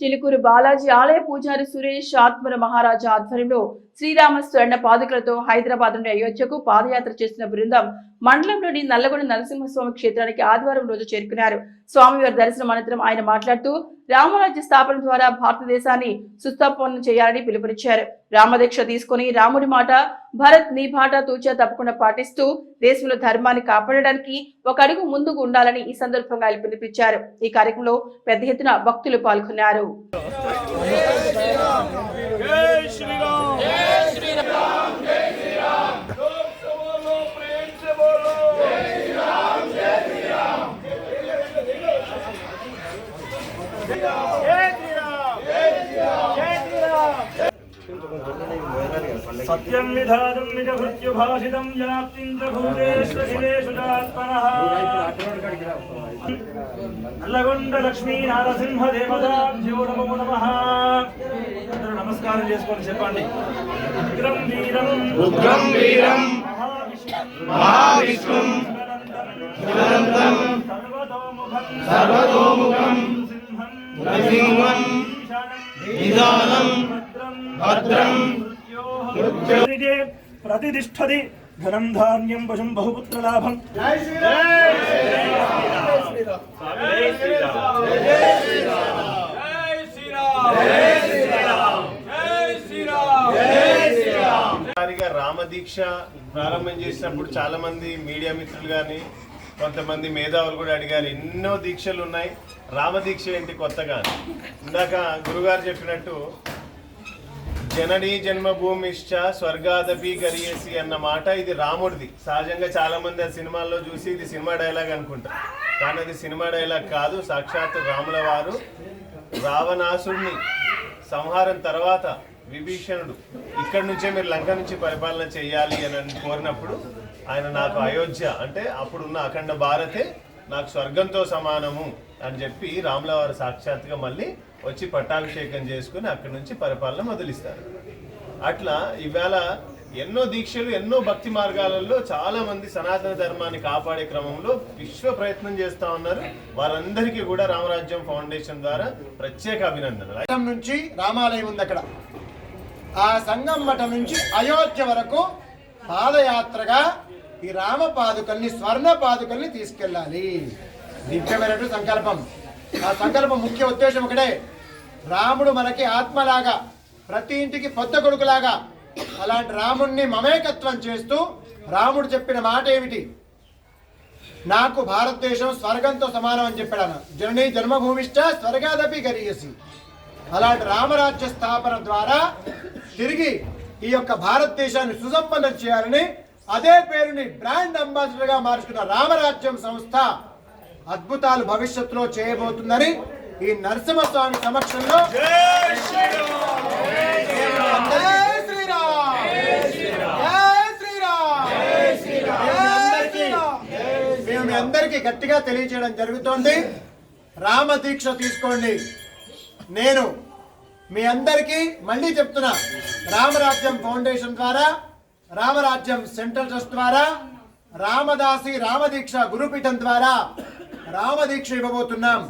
చిలుకూరు బాలాజీ ఆలయ పూజారి సురేష్ ఆత్మర మహారాజా ఆధ్వర్యంలో శ్రీరామ స్వర్ణ పాదుకలతో హైదరాబాద్ నుండి అయోధ్యకు పాదయాత్ర చేసిన బృందం మండలంలోని నల్లగొండ నరసింహస్వామి క్షేత్రానికి ఆదివారం రోజు చేరుకున్నారు. స్వామివారి దర్శనం అనంతరం ఆయన మాట్లాడుతూ రామరాజ్య స్థాపన ద్వారా భారతదేశాన్ని సుస్థాపనం చేయాలని పిలుపునిచ్చారు. రామదీక్ష తీసుకుని రాముడి మాట భరత్ నీ బాట తూచా తప్పకుండా పాటిస్తూ దేశంలో ధర్మాన్ని కాపాడడానికి ఒక అడుగు ముందుకు ఉండాలని ఈ సందర్భంగా ఆయన పిలుపునిచ్చారు ఈ కార్యక్రమంలో పెద్ద ఎత్తున భక్తులు పాల్గొన్నారు. సత్యం విధానం నిజ భృత్యుభాషితం వ్యాప్తింద్రభూతేశ్వరేషు చాత్మనః నల్లగొండ లక్ష్మీ నారసింహ దేవతాభ్యో నమో నమః. అందరూ నమస్కారం చేసుకొని చెప్పండి. ఉగ్రం వీరం ఉగ్రం వీరం మహావిష్ణుం జలంతం సర్వతోముఖం నృసింహం నిదానం భద్రం ప్రతిష్టది ధనం ధాన్యం పశుం బహుపుత్ర లాభం. రామదీక్ష ప్రారంభం చేసినప్పుడు చాలా మంది మీడియా మిత్రులు కానీ కొంతమంది మేధావులు కూడా అడిగారు ఎన్నో దీక్షలు ఉన్నాయి. రామదీక్ష ఏంటి కొత్తగా? ఇందాక గురుగారు చెప్పినట్టు జననీ జన్మభూమిశ్చ స్వర్గాదపి గరియేసి అన్న మాట ఇది రాముడిది. సహజంగా చాలా మంది ఆ సినిమాల్లో చూసి ఇది సినిమా డైలాగ్ అనుకుంటారు కానీ అది సినిమా డైలాగ్ కాదు సాక్షాత్ రాముల వారు రావణాసుడిని సంహారం తర్వాత విభీషణుడు ఇక్కడి నుంచే మీరు లంక నుంచి పరిపాలన చేయాలి అని అని కోరినప్పుడు ఆయన నాకు అయోధ్య అంటే అప్పుడున్న అఖండ భారతే నాకు స్వర్గంతో సమానము అని చెప్పి రాముల వారు సాక్షాత్గా మళ్ళీ వచ్చి పట్టాభిషేకం చేసుకుని అక్కడి నుంచి పరిపాలన మొదలిస్తారు. అట్లా ఇవాళ ఎన్నో దీక్షలు ఎన్నో భక్తి మార్గాలలో చాలా మంది సనాతన ధర్మాన్ని కాపాడే క్రమంలో విశ్వ ప్రయత్నం చేస్తా ఉన్నారు. వారందరికీ కూడా రామరాజ్యం ఫౌండేషన్ ద్వారా ప్రత్యేక అభినందనలు. నుంచి రామాలయం ఉంది అక్కడ. ఆ సంగం మఠం నుంచి అయోధ్య వరకు పాదయాత్రగా ఈ రామ పాదుకల్ని స్వర్ణ పాదుకల్ని తీసుకెళ్ళాలి. దివ్యమైనటువంటి సంకల్పం. ఆ సంకల్పం ముఖ్య ఉద్దేశం ఒకటే. రాముడు మనకి ఆత్మలాగా ప్రతి ఇంటికి పొత్త కొడుకులాగా అలాంటి రాముణ్ణి మమేకత్వం చేస్తూ రాముడు చెప్పిన మాట ఏమిటి? నాకు భారతదేశం స్వర్గంతో సమానం అని చెప్పాడు జననీ జన్మభూమిష్ట స్వర్గాదపి గరియసి. అలాంటి రామరాజ్య స్థాపన ద్వారా తిరిగి ఈ యొక్క భారతదేశాన్ని సుసంపన్నం చేయాలని అదే పేరుని బ్రాండ్ అంబాసిడర్గా మార్చుకున్న రామరాజ్యం సంస్థ అద్భుతాలు భవిష్యత్తులో చేయబోతుందని ఈ నరసింహస్వామి సమక్షంలో మేము మీ అందరికీ గట్టిగా తెలియజేయడం జరుగుతోంది. రామ దీక్ష తీసుకోండి. నేను మీ అందరికీ మళ్ళీ చెప్తున్నా రామరాజ్యం ఫౌండేషన్ ద్వారా రామరాజ్యం సెంట్రల్ ట్రస్ట్ ద్వారా రామదాసి రామదీక్ష గురుపీఠం ద్వారా రామదీక్ష ఇవ్వబోతున్నాం.